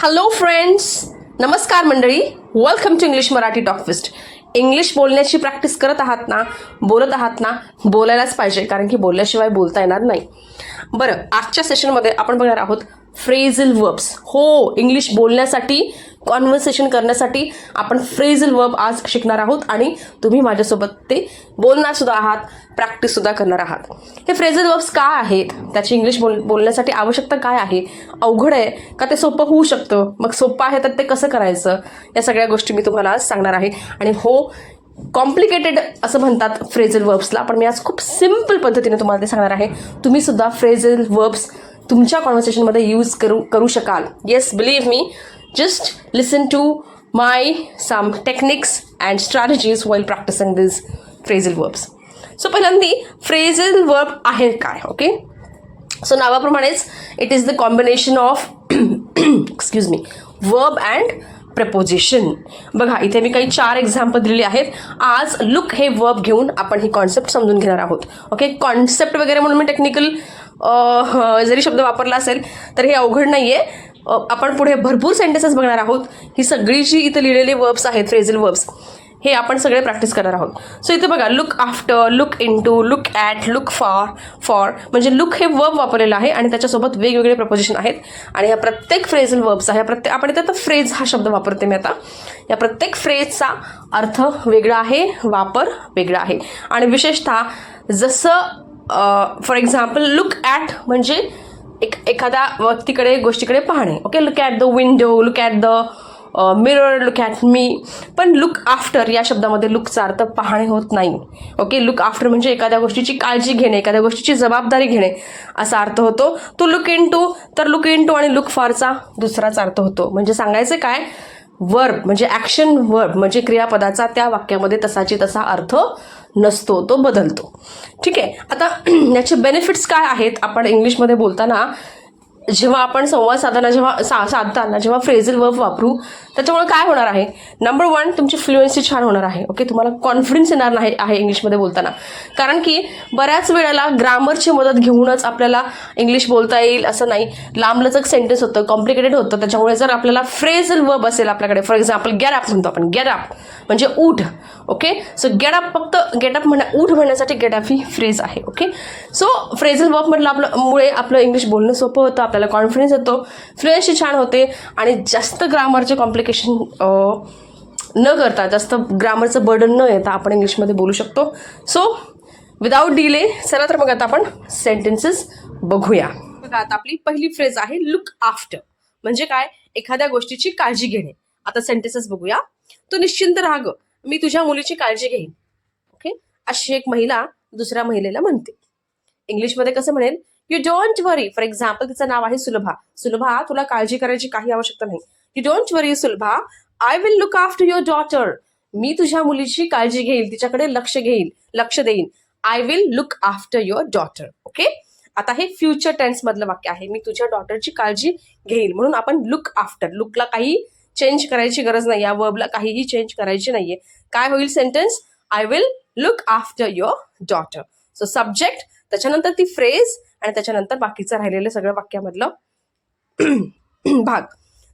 Hello friends नमस्कार मंडळी. Welcome to English Marathi talk first English बोलण्याची प्रॅक्टिस करत आहात ना बोलत आहात ना बोलायलाच पाहिजे कारण की बोलल्याशिवाय बोलता येणार नाही. बरं आजच्या सेशनमध्ये आपण बघणार आहोत फ्रेझल वर्ब्स हो इंग्लिश बोलण्यासाठी कॉन्व्हर्सेशन करण्यासाठी आपण फ्रेझल वर्ब आज शिकणार आहोत आणि तुम्ही माझ्यासोबत ते बोलणारसुद्धा आहात प्रॅक्टिससुद्धा करणार आहात. हे फ्रेझल वर्ब्स काय आहेत? त्याची इंग्लिश बोल बोलण्यासाठी आवश्यकता काय आहे? अवघड आहे का ते सोपं होऊ शकतं? मग सोपं आहे तर ते कसं करायचं? या सगळ्या गोष्टी मी तुम्हाला आज सांगणार आहे. आणि हो कॉम्प्लिकेटेड असं म्हणतात फ्रेझल वर्ब्सला पण मी आज खूप सिंपल पद्धतीने तुम्हाला ते सांगणार आहे. तुम्हीसुद्धा फ्रेझल वर्ब्स तुमच्या कॉन्व्हर्सेशनमध्ये यूज करू करू शकाल. Yes believe me just listen to my some techniques and strategies while practising this phrasal verbs so पहिल्यांदी phrasal verb आहे काय ओके सो नावाप्रमाणेच it is the combination of excuse me verb and preposition बघा इथे मी काही चार example दिलेले आहेत. आज लुक हे वर्ब घेऊन आपण ही कॉन्सेप्ट समजून घेणार आहोत. ओके कॉन्सेप्ट वगैरे म्हणून मी टेक्निकल जरी शब्द वापरला असेल तर हे अवघड नाही आहे आपण पुढे भरपूर सेंटेन्सेस बघणार आहोत. ही सगळी जी इथं लिहिलेली वर्ब्स आहेत फ्रेझल वर्ब्स हे आपण सगळे प्रॅक्टिस करणार आहोत. सो इथे बघा look after look into look at look for for म्हणजे लुक हे वर्ब वापरलेलं आहे आणि त्याच्यासोबत वेगवेगळे प्रपोजिशन आहेत. आणि या प्रत्येक फ्रेझल वर्ब्स आहे प्रत्येक आपण इथे आता फ्रेज हा शब्द वापरते मी आता. या प्रत्येक फ्रेजचा अर्थ वेगळा आहे वापर वेगळा आहे. आणि विशेषतः जसं फॉर एक्झाम्पल लुक ॲट म्हणजे एक एखाद्या व्यक्तीकडे गोष्टीकडे पाहणे. Okay look at the window look at the mirror look at me पण लुक आफ्टर या शब्दामध्ये लुकचा अर्थ पाहणे होत नाही. ओके लुक आफ्टर म्हणजे एखाद्या गोष्टीची काळजी घेणे एखाद्या गोष्टीची जबाबदारी घेणे असा अर्थ होतो. तो लुक इन टू तर लुक इन टू आणि लुक फॉरचा दुसराच अर्थ होतो. म्हणजे सांगायचं काय? वर्ब म्हणजे ॲक्शन वर्ब म्हणजे क्रियापदाचा त्या वाक्यामध्ये तसाची तसा अर्थ नसतो तो बदलतो. ठीक आहे? आता याचे बेनिफिट्स काय आहेत? आपण इंग्लिशमध्ये बोलताना जेव्हा आपण संवाद साधताना जेव्हा सा साधताना जेव्हा फ्रेझल वर्ब वापरू त्याच्यामुळे काय होणार आहे? नंबर वन तुमची फ्लुएन्सी छान होणार आहे ओके तुम्हाला कॉन्फिडन्स येणार नाही आहे इंग्लिशमध्ये बोलताना. कारण की बऱ्याच वेळेला ग्रामरची मदत घेऊनच आपल्याला इंग्लिश बोलता येईल असं नाही. लांबलचक सेंटेन्स होतं कॉम्प्लिकेटेड होतं. त्याच्यामुळे जर आपल्याला फ्रेझल वर्ब असेल आपल्याकडे फॉर एक्झाम्पल गॅरअप म्हणतो आपण. गॅरअप म्हणजे उठ ओके सो गेट अप फक्त गेटअप म्हणा उठ म्हणण्यासाठी गेट ही फ्रेज आहे ओके सो फ्रेझल वर्ब म्हटलं आपलं मुळे आपलं इंग्लिश बोलणं सोपं होतं आपल्याला कॉन्फिडन्स येतो. फ्लुएन्सी छान होते आणि जास्त ग्रामरचे कॉम्प्लिकेशन न करता जास्त ग्रामरचं बर्डन न येता आपण इंग्लिशमध्ये बोलू शकतो. सो विदाऊट डिले चला तर मग आता आपण सेंटेन्सेस बघूया. बघा आता आपली पहिली फ्रेज आहे लुक आफ्टर म्हणजे काय? एखाद्या गोष्टीची काळजी घेणे. आता सेंटेन्सेस बघूया. तू निश्चिंत राहा ग. मी तुझ्या मुलीची काळजी घेईन. ओके अशी एक महिला दुसऱ्या महिलेला म्हणते. इंग्लिशमध्ये कसं म्हणेल? You don't worry for example तिचं नाव आहे सुलभा. सुलभा तुला काळजी करायची काही आवश्यकता नाही. You don't worry Sulabha. I will look after your daughter मी तुझ्या मुलीची काळजी घेईल तिच्याकडे लक्ष घेईल लक्ष देईन. I will look after your daughter okay आता हे फ्युचर टेन्स मधलं वाक्य आहे. मी तुझ्या डॉटरची काळजी घेईल. म्हणून आपण लुक आफ्टर लुकला काही चेंज करायची गरज नाही. या वर्बला काहीही चेंज करायची नाहीये. काय होईल sentence I will look after your daughter so subject त्याच्यानंतर ती फ्रेज आणि त्याच्यानंतर बाकीचं राहिलेलं सगळं वाक्यामधलं भाग.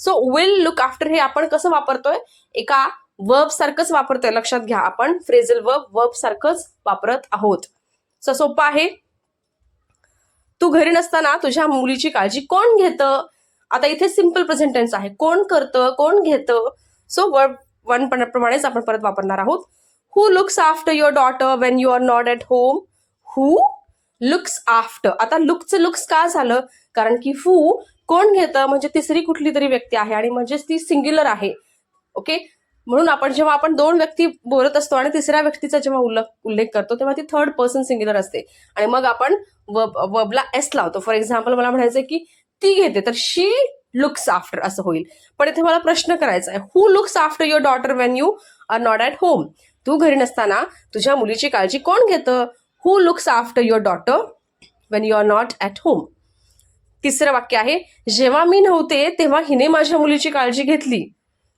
सो विल लुक आफ्टर हे आपण कसं वापरतोय? एका वर्ब सारखंच वापरतोय. लक्षात घ्या आपण फ्रेझल वर्ब वर्ब सारखंच वापरत आहोत. सो सोपं आहे. तू घरी नसताना तुझ्या मुलीची काळजी कोण घेतं? आता इथे सिंपल प्रेझेंटेन्स आहे. कोण करतं? कोण घेतं? सो वर्ब वन प्रमाणेच आपण परत वापरणार आहोत. Who looks after your daughter when you are not at home who looks after आता लुकचं लुक्स का झालं? कारण की हु कोण घेतं? म्हणजे तिसरी कुठली तरी व्यक्ती आहे आणि म्हणजेच ती सिंग्युलर आहे. ओके म्हणून आपण जेव्हा आपण दोन व्यक्ती बोलत असतो आणि तिसऱ्या व्यक्तीचा जेव्हा उल्लेख उल्लेख करतो तेव्हा ती थर्ड पर्सन सिंग्युलर असते. आणि मग आपण वब वबला एस लावतो. फॉर एक्झाम्पल मला म्हणायचं की ती घेते तर शी लुक्स आफ्टर असं होईल. पण इथे मला प्रश्न करायचा आहे who looks after your daughter when you are not at home तू घरी नसताना तुझ्या मुलीची काळजी कोण घेतं? Who looks after your daughter when you are not at home तिसरं वाक्य आहे जेव्हा मी नव्हते तेव्हा हिने माझ्या मुलीची काळजी घेतली.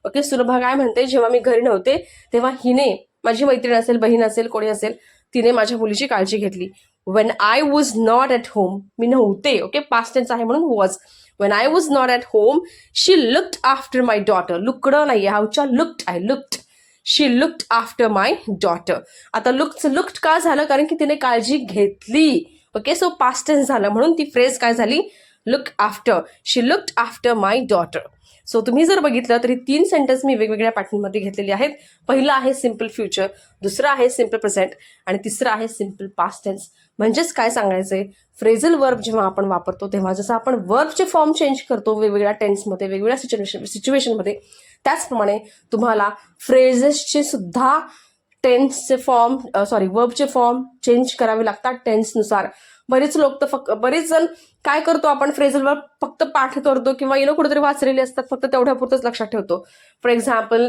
ओके सुलभा काय म्हणते जेव्हा मी घरी नव्हते तेव्हा हिने माझी मैत्रीण असेल बहीण असेल कोणी असेल तिने माझ्या मुलीची काळजी घेतली. When I was not at home मी नव्हते ओके पास्ट टेन्स आहे म्हणून was when I was not at home she looked after my daughter लुकडं नाही हावच्या looked I looked she looked after my daughter आता लुक्ड लुक्ड का झालं? कारण की तिने काळजी घेतली. ओके सो पास्ट टेन्स झालं. म्हणून ती फ्रेज काय झाली? Look after she looked after my daughter so तुम्ही जर बघितलं तरी तीन सेंटेन्स मी वेगवेगळ्या पॅटर्नमध्ये घेतलेली आहेत. पहिलं आहे सिंपल फ्युचर दुसरं आहे सिंपल प्रेझेंट आणि तिसरं आहे सिंपल पास्ट टेन्स म्हणजेच काय सांगायचं आहे फ्रेझल वर्ब जेव्हा आपण वापरतो तेव्हा जसं आपण वर्बचे फॉर्म चेंज करतो वेगवेगळ्या टेन्समध्ये वेगवेगळ्या सिच्युएशन सिच्युएशनमध्ये त्याचप्रमाणे तुम्हाला फ्रेजेसचे सुद्धा टेन्सचे फॉर्म सॉरी वर्बचे फॉर्म चेंज करावे लागतात टेन्सनुसार बरेच लोक तर फक्त बरेच जण काय करतो आपण फ्रेझल वर्ब फक्त पाठ करतो किंवा येणं कुठेतरी वाचलेले असतात फक्त तेवढ्यापुरतच लक्षात ठेवतो. फॉर एक्झाम्पल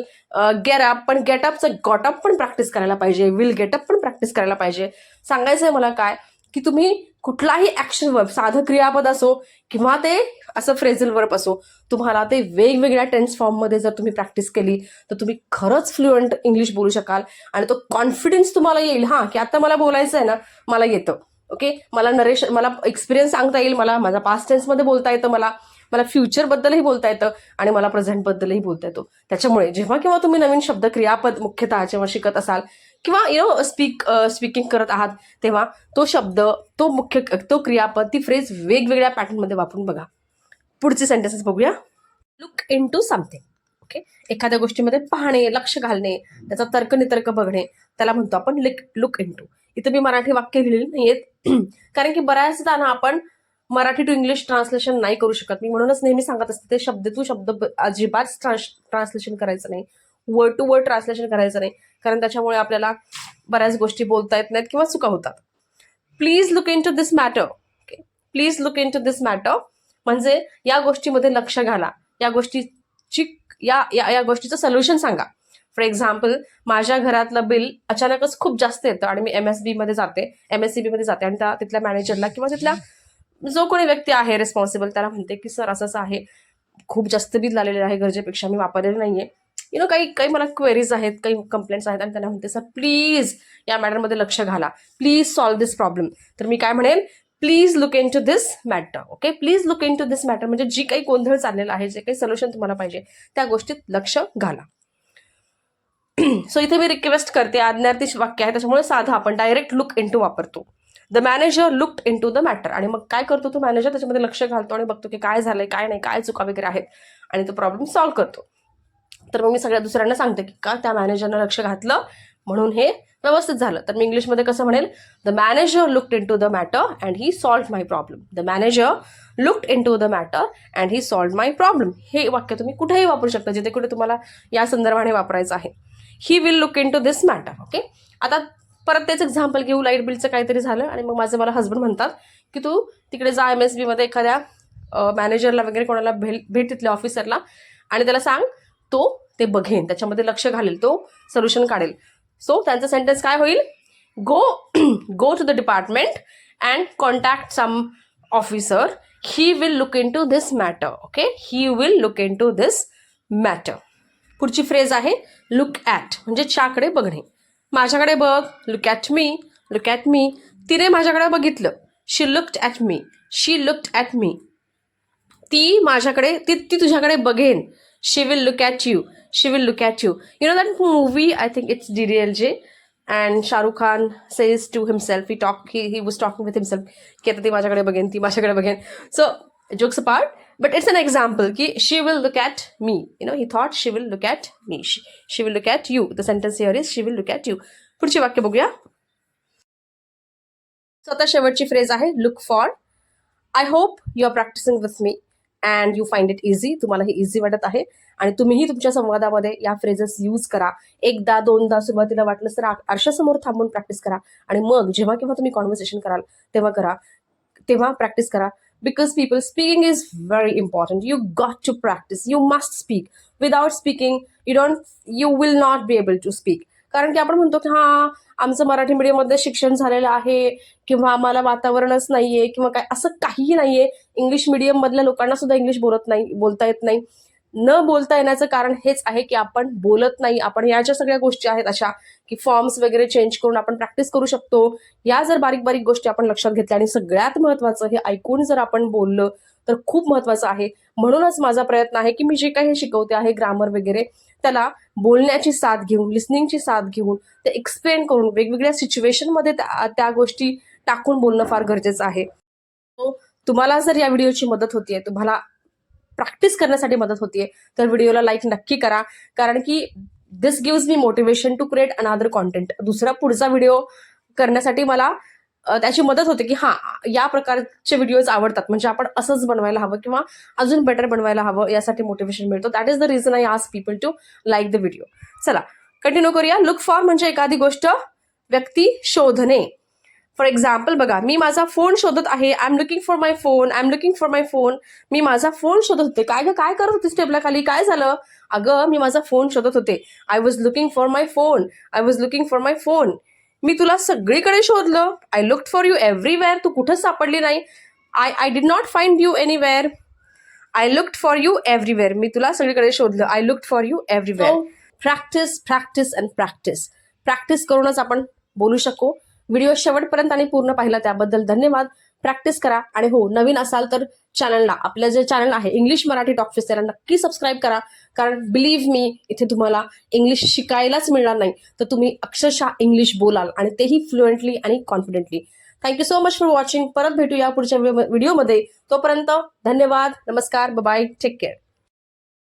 गेट अप पण गेटअपचं गॉटअप पण प्रॅक्टिस करायला पाहिजे. विल गेटअप पण प्रॅक्टिस करायला पाहिजे. सांगायचं आहे मला काय की तुम्ही कुठलाही ऍक्शन वर्ब साधं क्रियापद असो किंवा ते असं फ्रेझल वर्ब असो तुम्हाला ते वेगवेगळ्या टेन्स फॉर्ममध्ये जर तुम्ही प्रॅक्टिस केली तर तुम्ही खरंच फ्लुएंट इंग्लिश बोलू शकाल आणि तो कॉन्फिडन्स तुम्हाला येईल. हां की आता मला बोलायचं आहे ना मला येतं. ओके मला नरेश मला एक्सपिरियन्स सांगता येईल मला माझा पास्ट टेन्समध्ये बोलता येतं मला मला फ्युचरबद्दलही बोलता येतं आणि मला प्रेझेंटबद्दलही बोलता येतो. त्याच्यामुळे जेव्हा केव्हा तुम्ही नवीन शब्द क्रियापद मुख्यतः जेव्हा शिकत असाल किंवा यु नो स्पीक स्पीकिंग करत आहात तेव्हा तो शब्द तो मुख्य तो क्रियापद ती फ्रेज वेगवेगळ्या पॅटर्नमध्ये वापरून बघा. पुढचे सेंटेन्सेस बघूया. Look into something okay एखाद्या गोष्टीमध्ये पाहणे लक्ष घालणे त्याचा तर्कनितर्क बघणे त्याला म्हणतो आपण लिक लुक इन टू इथं मी मराठी वाक्य लिहिलेली आहेत कारण की बऱ्याचदा ना आपण मराठी टू इंग्लिश ट्रान्सलेशन नाही करू शकत. मी म्हणूनच नेहमी सांगत असते ते शब्द तू शब्द अजिबात ट्रान्स ट्रान्सलेशन करायचं नाही. वर्ड टू वर्ड ट्रान्सलेशन करायचं नाही. कारण त्याच्यामुळे आपल्याला बऱ्याच गोष्टी बोलता येत नाहीत किंवा चुका होतात. Please look into this matter okay please look into this matter म्हणजे या गोष्टीमध्ये लक्ष घाला. या गोष्टीची या या या गोष्टीचं सोल्युशन सांगा. फॉर एक्झाम्पल माझ्या घरातलं बिल अचानकच खूप जास्त येतं आणि मी एम एस बीमध्ये जाते. एम एस सी बीमध्ये जाते आणि त्या तिथल्या मॅनेजरला किंवा तिथल्या जो कोणी व्यक्ती आहे रिस्पॉन्सिबल त्याला म्हणते की सर असं असं आहे. खूप जास्त बिल आलेलं आहे. गरजेपेक्षा मी वापरलेलं नाही आहे यु नो काही काही मला क्वेरीज आहेत काही कंप्लेंट्स आहेत आणि त्यांना म्हणते सर प्लीज या मॅटरमध्ये लक्ष घाला. प्लीज सॉल्व दिस प्रॉब्लेम तर मी काय म्हणेन please look into this matter okay please look into this matter म्हणजे जी काही गोंधळ चाललेला आहे जे काही सोल्युशन तुम्हाला पाहिजे त्या गोष्टीत लक्ष घाला. सो इथे मी रिक्वेस्ट करते आज्ञार्थी वाक्य आहे त्याच्यामुळे साधा आपण डायरेक्ट लुक इन टू वापरतो. The manager look into the matter आणि मग काय करतो तो मॅनेजर त्याच्यामध्ये लक्ष घालतो आणि बघतो की काय झालंय काय नाही काय चुका वगैरे आहेत. आणि तो प्रॉब्लेम सॉल्व्ह करतो. तर मग मी सगळ्या दुसऱ्यांना सांगते की का त्या मॅनेजरनं लक्ष घातलं म्हणून हे व्यवस्थित झालं. तर मी इंग्लिशमध्ये कसं म्हणेल the manager looked into the matter and he solve my problem the manager looked into the matter and he solve my problem हे वाक्य तुम्ही कुठेही वापरू शकता जिथे कुठे तुम्हाला या संदर्भाने वापरायचं आहे. He will look into this matter okay आता परत तेच एक्झाम्पल घेऊ लाइट बिलचं काहीतरी झालं आणि मग माझे मला हस्बंड म्हणतात की तू तिकडे जा एम एस बीमध्ये एखाद्या मॅनेजरला वगैरे कोणाला भेट भेट तिथल्या ऑफिसरला आणि त्याला सांग तो ते बघेन त्याच्यामध्ये लक्ष घालेल तो सोल्युशन काढेल. सो त्यांचं सेंटेन्स काय होईल? Go go to the department and contact some officer he will look into this matter okay he will look into this matter पुढची फ्रेज आहे लुक ॲट म्हणजे च्याकडे बघणे. माझ्याकडे बघ look at me look at me तिने माझ्याकडे बघितलं. She looked at me she looked at me ती माझ्याकडे ती ती तुझ्याकडे बघेन. she will look at you she will look at you you know that movie I think it's D D L J and Shahrukh Khan says to himself he talk he he was talking with himself की आता ती माझ्याकडे बघेन ती माझ्याकडे बघेन so jokes apart but it's an example की she will look at me you know he thought she will look at me she will look at you the sentence here is she will look at you पुढची वाक्य बघूया so आता शेवटची phrase आहे look for I hope you are practising with me and you find it easy तुम्हाला हे easy वाटत आहे. आणि तुम्हीही तुमच्या संवादामध्ये या फ्रेजेस यूज करा. एकदा दोनदा सुरुवातीला वाटलं तर आ- आरशासमोर थांबून प्रॅक्टिस करा. आणि मग जेव्हा केव्हा तुम्ही कॉन्व्हर्सेशन कराल तेव्हा करा. तेव्हा प्रॅक्टिस करा. Because people speaking is very important you got to practise you must speak without speaking you don't you will not be able to speak कारण की आपण म्हणतो की हां आमचं मराठी मीडियममध्ये शिक्षण झालेलं आहे किंवा आम्हाला वातावरणच नाहीये किंवा काय असं काहीही नाहीये. इंग्लिश मीडियममधल्या लोकांना सुद्धा इंग्लिश बोलत नाही बोलता येत नाही. न बोलता येण्याचं कारण हेच आहे की आपण बोलत नाही. आपण या ज्या सगळ्या गोष्टी आहेत अशा की फॉर्म्स वगैरे चेंज करून आपण प्रॅक्टिस करू शकतो या जर बारीक बारीक गोष्टी आपण लक्षात घेतल्या आणि सगळ्यात महत्त्वाचं हे ऐकून जर आपण बोललं तर खूप महत्त्वाचं आहे. म्हणूनच माझा प्रयत्न आहे की मी जे काही शिकवते आहे ग्रामर वगैरे त्याला बोलण्याची साथ घेऊन लिस्निंगची साथ घेऊन ते एक्सप्लेन करून वेगवेगळ्या सिच्युएशनमध्ये त्या त्या गोष्टी टाकून बोलणं फार गरजेचं आहे. हो, तुम्हाला जर या व्हिडिओची मदत होतीये तुम्हाला प्रॅक्टिस करण्यासाठी मदत होतीये तर व्हिडिओला लाईक नक्की करा. कारण की this gives me motivation to create another content दुसरा पुढचा व्हिडिओ करण्यासाठी मला त्याची मदत होते की हां या प्रकारचे व्हिडिओज आवडतात. म्हणजे आपण असंच बनवायला हवं किंवा अजून बेटर बनवायला हवं यासाठी मोटिवेशन मिळतो. That is the reason I ask people to like the video चला कंटिन्यू करूया. लुक फॉर म्हणजे एखादी गोष्ट व्यक्ती शोधणे. फॉर एक्झाम्पल बघा मी माझा फोन शोधत आहे. I am looking for my phone I am looking for my phone मी माझा फोन शोधत होते. काय ग काय करत होतीस टेबलाखाली काय झालं? अगं मी माझा फोन शोधत होते. I was looking for my phone I was looking for my phone मी तुला सगळीकडे शोधलं. I look for you everywhere तू कुठंच सापडली नाही. I I did not find you anywhere I looked for you everywhere मी तुला सगळीकडे शोधलं. I looked for you everywhere practice practice and practice practice करूनच आपण बोलू शकू. व्हिडिओ शेवटपर्यंत आणि पूर्ण पाहिला त्याबद्दल धन्यवाद. प्रॅक्टिस करा. आणि हो नवीन असाल तर चॅनलला आपलं जे चॅनल आहे इंग्लिश मराठी टॉकफिस त्याला नक्की सबस्क्राईब करा. कारण बिलीव्ह मी इथे तुम्हाला इंग्लिश शिकायलाच मिळणार नाही. तर तुम्ही अक्षरशः इंग्लिश बोलाल आणि तेही फ्लुएंटली आणि confidently thank you so much for watching परत भेटूया पुढच्या व्हिडिओमध्ये. तोपर्यंत धन्यवाद. नमस्कार. Bye take care